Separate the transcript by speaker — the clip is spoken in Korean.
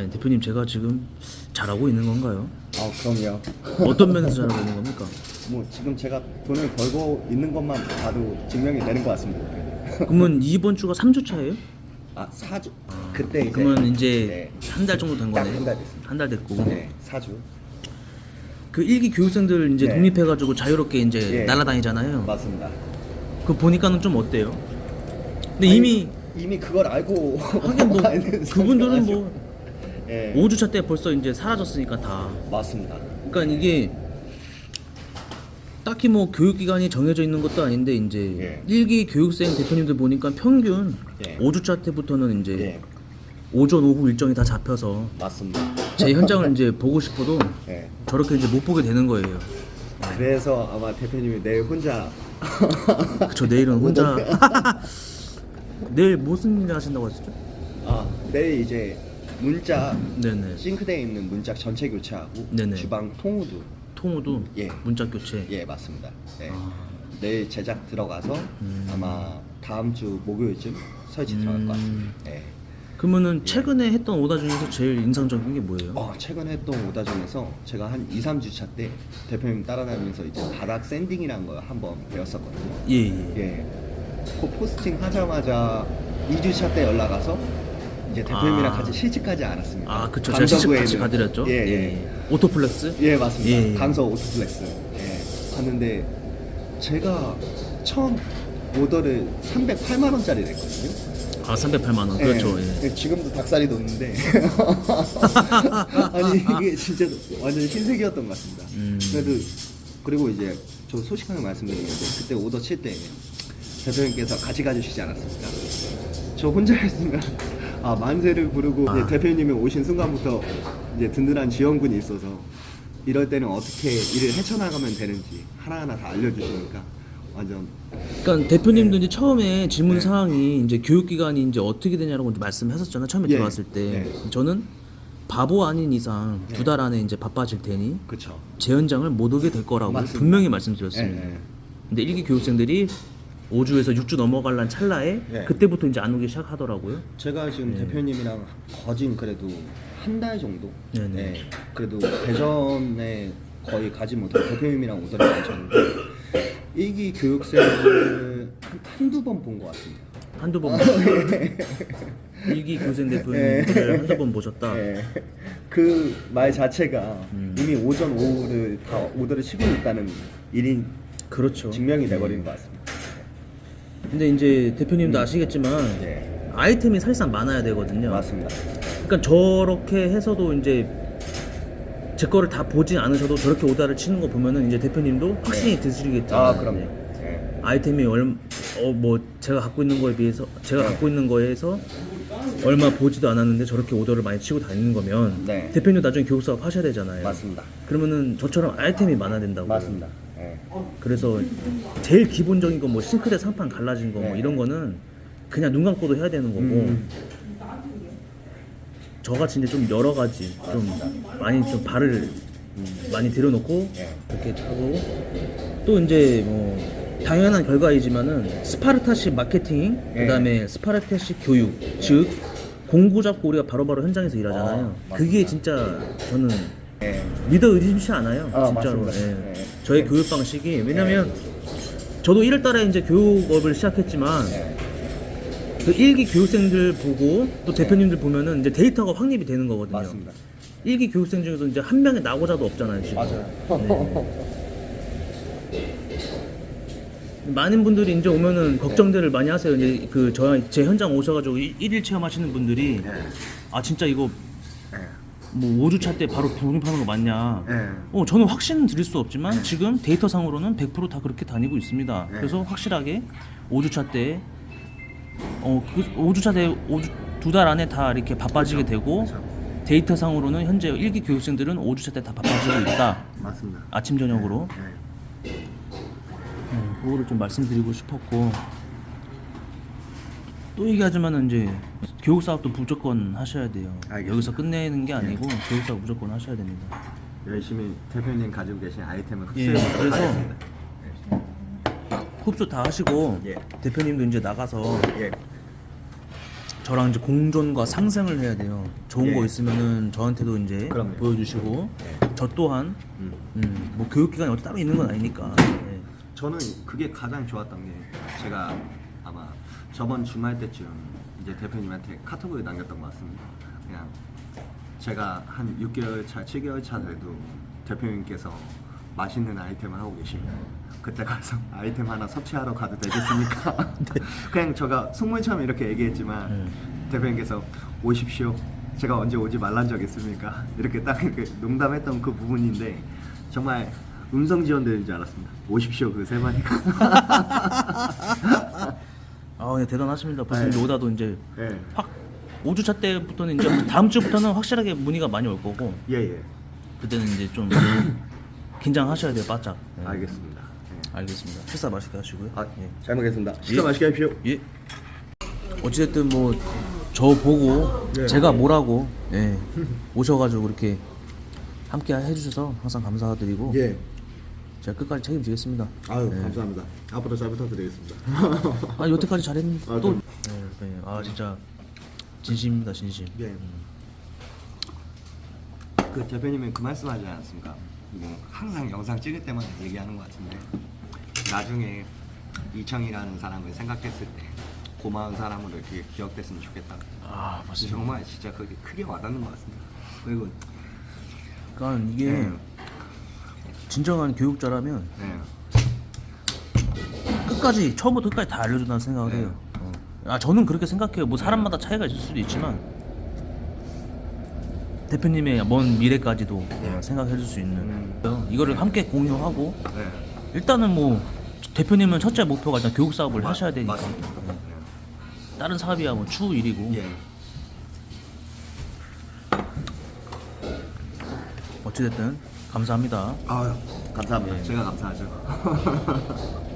Speaker 1: 아니 대표님 제가 지금 잘하고 있는 건가요?
Speaker 2: 아 그럼요.
Speaker 1: 어떤 면에서 잘하고 있는 겁니까?
Speaker 2: 뭐 지금 제가 돈을 벌고 있는 것만 봐도 증명이 되는 것 같습니다.
Speaker 1: 그러면 이번 주가 3주 차예요?
Speaker 2: 아 사주 그때 이제
Speaker 1: 그러면 이제 한 달 정도
Speaker 2: 된딱
Speaker 1: 거네.
Speaker 2: 한달 됐습니다.
Speaker 1: 한달 됐고.
Speaker 2: 네 사주
Speaker 1: 그 일기 교육생들 이제
Speaker 2: 네.
Speaker 1: 독립해가지고 자유롭게 이제
Speaker 2: 예.
Speaker 1: 날아다니잖아요.
Speaker 2: 맞습니다.
Speaker 1: 그 보니까는 좀 어때요? 근데 이미
Speaker 2: 이미 그걸 알고
Speaker 1: 하긴 뭐 그분들은 뭐
Speaker 2: 예
Speaker 1: 5주차 때 벌써 이제 사라졌으니까 다.
Speaker 2: 맞습니다.
Speaker 1: 그러니까 이게 딱히 뭐 교육 기간이 정해져 있는 것도 아닌데 이제
Speaker 2: 예.
Speaker 1: 일기 교육생 대표님들 보니까 평균
Speaker 2: 예.
Speaker 1: 5주차 때부터는 이제
Speaker 2: 예
Speaker 1: 오전 오후 일정이 다 잡혀서
Speaker 2: 맞습니다.
Speaker 1: 제 현장을 이제 보고 싶어도
Speaker 2: 예
Speaker 1: 저렇게 이제 못 보게 되는 거예요.
Speaker 2: 그래서 아마 대표님이 내일 혼자
Speaker 1: 저 내일은 혼자 내일 무슨 일 하신다고 했었죠?
Speaker 2: 아 내일 이제 문짝
Speaker 1: 네네.
Speaker 2: 싱크대에 있는 문짝 전체 교체하고
Speaker 1: 네네.
Speaker 2: 주방 통우도
Speaker 1: 통우도
Speaker 2: 예.
Speaker 1: 문자 교체.
Speaker 2: 예 맞습니다. 네.
Speaker 1: 아.
Speaker 2: 내일 제작 들어가서
Speaker 1: 음.
Speaker 2: 아마 다음 주 목요일쯤 설치 들어갈
Speaker 1: 음.
Speaker 2: 것 같습니다. 예.
Speaker 1: 그러면은 최근에 했던 오다 중에서 제일 인상적인 게 뭐예요?
Speaker 2: 어, 최근에 했던 오다 중에서 제가 한 2, 3주차 때 대표님 따라다니면서 이제 바닥 샌딩이라는 걸 한번 배웠었거든요.
Speaker 1: 예, 예.
Speaker 2: 예. 그 포스팅 하자마자 2주차 때 연락 와서 이제 대표님이랑
Speaker 1: 아.
Speaker 2: 같이 실직하지 않았습니다.
Speaker 1: 아, 그쵸. 제가 시집 같이 가드렸죠.
Speaker 2: 있는- 예, 예.
Speaker 1: 오토플렉스?
Speaker 2: 예 맞습니다.
Speaker 1: 예, 예.
Speaker 2: 강서 오토플렉스 예 갔는데 제가 처음 오더를 308만 원짜리 냈거든요.
Speaker 1: 아, 308만 원. 그렇죠. 예.
Speaker 2: 예, 지금도 닭살이 돋는데 아니 이게 진짜 완전 신세계였던 것 같습니다.
Speaker 1: 음.
Speaker 2: 그래도 그리고 이제 저 소식하게 말씀드리는데 그때 오더 칠 때 대표님께서 같이 가주시지 않았습니까? 저 혼자였으면 아 만세를 부르고
Speaker 1: 아.
Speaker 2: 이제 대표님이 오신 순간부터 이제 든든한 지원군이 있어서 이럴 때는 어떻게 일을 헤쳐나가면 되는지 하나하나 다 알려주시니까 완전
Speaker 1: 그러니까 대표님도 이제 처음에 질문
Speaker 2: 네.
Speaker 1: 사항이 이제 교육 기간이 이제 어떻게 되냐라고 이제 말씀하셨잖아요. 처음에
Speaker 2: 예.
Speaker 1: 들어왔을 때
Speaker 2: 네.
Speaker 1: 저는 바보 아닌 이상 두 달 안에 이제 바빠질 테니
Speaker 2: 그쵸.
Speaker 1: 제 현장을 못 오게 될 거라고
Speaker 2: 맞습니다.
Speaker 1: 분명히 말씀드렸습니다.
Speaker 2: 예, 예.
Speaker 1: 근데 일기 교육생들이 5주에서 6주 넘어갈란 찰나에
Speaker 2: 네.
Speaker 1: 그때부터 이제 안 오기 시작하더라고요.
Speaker 2: 제가 지금
Speaker 1: 네.
Speaker 2: 대표님이랑 거진 그래도 한 달 정도.
Speaker 1: 네 네.
Speaker 2: 네. 그래도 대전에 거의 가지 못하고 대표님이랑 오더를 가셨는데 일기 교육생을 한- 한두 번 본 것 같습니다.
Speaker 1: 한두 번 일기 교생
Speaker 2: 네.
Speaker 1: 대표님들을 한두 번 보셨다.
Speaker 2: 네. 그 말 자체가
Speaker 1: 음.
Speaker 2: 이미 오전 오후를 다 오더를 치고 있다는 일인
Speaker 1: 그렇죠.
Speaker 2: 증명이 돼버린 것 같습니다.
Speaker 1: 근데 이제 대표님도 아시겠지만
Speaker 2: 네.
Speaker 1: 아이템이 사실상 많아야 되거든요.
Speaker 2: 맞습니다.
Speaker 1: 그러니까 저렇게 해서도 이제 제 거를 다 보진 않으셔도 저렇게 오다를 치는 거 보면은 이제 대표님도 확신이 드시겠잖아요.
Speaker 2: 아 그럼요.
Speaker 1: 네.
Speaker 2: 네.
Speaker 1: 아이템이 얼어뭐 제가 갖고 있는 거에 비해서 제가
Speaker 2: 네.
Speaker 1: 갖고 있는 거에서 얼마 보지도 않았는데 저렇게 오더를 많이 치고 다니는 거면
Speaker 2: 네.
Speaker 1: 대표님 나중에 교육 사업 하셔야 되잖아요.
Speaker 2: 맞습니다.
Speaker 1: 그러면은 저처럼 아이템이 많아야 된다고.
Speaker 2: 맞습니다. 네.
Speaker 1: 그래서 제일 기본적인 건 뭐 싱크대 상판 갈라진 거 뭐
Speaker 2: 네.
Speaker 1: 이런 거는 그냥 눈 감고도 해야 되는 거고
Speaker 2: 음.
Speaker 1: 저같이 이제 좀 여러 가지 좀 많이 좀 발을 많이 들여놓고
Speaker 2: 네.
Speaker 1: 이렇게 하고 또 이제 뭐 당연한 결과이지만은 스파르타식 마케팅
Speaker 2: 네.
Speaker 1: 그다음에 스파르타식 교육 즉 공구 잡고 우리가 바로바로 현장에서 일하잖아요.
Speaker 2: 아,
Speaker 1: 그게
Speaker 2: 맞습니다.
Speaker 1: 진짜 저는
Speaker 2: 네.
Speaker 1: 믿어 의심치 않아요.
Speaker 2: 아,
Speaker 1: 진짜로.
Speaker 2: 맞습니다.
Speaker 1: 예.
Speaker 2: 네.
Speaker 1: 저의 교육 방식이 왜냐면 저도 1월 달에 이제 교육업을 시작했지만
Speaker 2: 네.
Speaker 1: 그 일기 교육생들 보고 또 대표님들 보면은 이제 데이터가 확립이 되는 거거든요.
Speaker 2: 맞습니다.
Speaker 1: 일기 교육생 중에서 이제 한 명의 나고자도 없잖아요, 지금.
Speaker 2: 맞아요.
Speaker 1: 많은 분들이 이제 오면은 걱정들을 많이 하세요. 이제 그 저 제 현장 오셔가지고 일- 일일 체험하시는 분들이
Speaker 2: 네.
Speaker 1: 아 진짜 이거
Speaker 2: 네.
Speaker 1: 뭐 5주차 때 바로 독립하는 거 맞냐?
Speaker 2: 네.
Speaker 1: 어, 저는 확신은 드릴 수 없지만 지금 데이터상으로는 100%다 그렇게 다니고 있습니다.
Speaker 2: 네.
Speaker 1: 그래서 확실하게 5주차 때 어, 그 5주차 때 5주 두달 안에 다 이렇게 바빠지게 되고
Speaker 2: 그렇죠.
Speaker 1: 데이터상으로는 현재 일기 교육생들은 5주차 때 다 바빠지고 있다.
Speaker 2: 맞습니다.
Speaker 1: 아침 저녁으로.
Speaker 2: 네.
Speaker 1: 음, 그거를 좀 말씀드리고 싶었고 또 얘기하지만은 이제 교육 사업도 무조건 하셔야 돼요.
Speaker 2: 알겠습니다.
Speaker 1: 여기서 끝내는 게 아니고 교육 사업 무조건 하셔야 됩니다.
Speaker 2: 열심히 대표님 가지고 계신 아이템을
Speaker 1: 예,
Speaker 2: 흡수해 보도록
Speaker 1: 그래서
Speaker 2: 하겠습니다.
Speaker 1: 흡수 다 하시고
Speaker 2: 예.
Speaker 1: 대표님도 이제 나가서
Speaker 2: 예.
Speaker 1: 저랑 이제 공존과 상생을 해야 돼요. 좋은
Speaker 2: 예.
Speaker 1: 거 있으면은 저한테도 이제
Speaker 2: 그럼요.
Speaker 1: 보여주시고 저 또한
Speaker 2: 음.
Speaker 1: 음, 뭐 교육 기관이 어디 따로 있는 건 아니니까. 예.
Speaker 2: 저는 그게 가장 좋았던 게 제가 아마 저번 주말 때쯤 이제 대표님한테 카톡을 남겼던 것 같습니다. 그냥 제가 한 6개월 차, 7개월 차 돼도 대표님께서 맛있는 아이템을 하고 계시면 그때 가서 아이템 하나 섭취하러 가도 되겠습니까? 그냥 제가 속물처럼 이렇게 얘기했지만
Speaker 1: 음.
Speaker 2: 대표님께서 오십시오. 제가 언제 오지 말란 적 있습니까? 이렇게 딱 이렇게 농담했던 그 부분인데 정말 음성 지원되는 줄 알았습니다. 오십시오 그 세 마디가.
Speaker 1: 아, 네, 대단하십니다. 벌써
Speaker 2: 네.
Speaker 1: 오다도 이제
Speaker 2: 예.
Speaker 1: 확 5주차 때부터는 이제 다음 주부터는 확실하게 문의가 많이 올 거고
Speaker 2: 예, 예.
Speaker 1: 그때는 이제 좀 긴장하셔야 돼요, 바짝. 예.
Speaker 2: 알겠습니다. 예.
Speaker 1: 알겠습니다. 식사 맛있게 하시고요.
Speaker 2: 아,
Speaker 1: 예.
Speaker 2: 잘 먹겠습니다. 식사
Speaker 1: 예.
Speaker 2: 맛있게 하십시오.
Speaker 1: 예. 어찌됐든 뭐 저 보고
Speaker 2: 네.
Speaker 1: 제가 뭐라고 예. 오셔가지고 이렇게 함께 해주셔서 항상 감사드리고
Speaker 2: 예.
Speaker 1: 제가 끝까지 책임지겠습니다.
Speaker 2: 아유,
Speaker 1: 예.
Speaker 2: 감사합니다. 앞으로 잘 부탁드리겠습니다.
Speaker 1: 아 여태까지 잘했는데
Speaker 2: 아,
Speaker 1: 또
Speaker 2: 네.
Speaker 1: 네, 네. 아 진짜 진심입니다 진심.
Speaker 2: 예.
Speaker 1: 음.
Speaker 2: 그 대표님은 그 말씀하지 않았습니까? 뭐 항상 영상 찍을 때마다 얘기하는 것 같은데 나중에 이청이라는 사람을 생각했을 때 고마운 사람으로 이렇게 기억됐으면 좋겠다.
Speaker 1: 아 맞습니다.
Speaker 2: 정말 진짜 그게 크게 와닿는 것 같습니다. 그리고
Speaker 1: 그러니까 이게
Speaker 2: 네.
Speaker 1: 진정한 교육자라면
Speaker 2: 네.
Speaker 1: 끝까지 처음부터 끝까지 다 알려준다는 생각을
Speaker 2: 네.
Speaker 1: 해요. 어. 아 저는 그렇게 생각해요. 뭐 사람마다 차이가 있을 수도 있지만 대표님의 먼 미래까지도 어, 생각해줄 수 있는
Speaker 2: 음.
Speaker 1: 이거를 함께 공유하고
Speaker 2: 네.
Speaker 1: 일단은 뭐 대표님은 첫째 목표가 일단 교육 사업을 하셔야 되니까
Speaker 2: 맞습니다.
Speaker 1: 어. 다른 사업이야 뭐 추후 일이고
Speaker 2: 예.
Speaker 1: 어찌됐든 감사합니다.
Speaker 2: 아유, 감사합니다. 제가 감사하죠.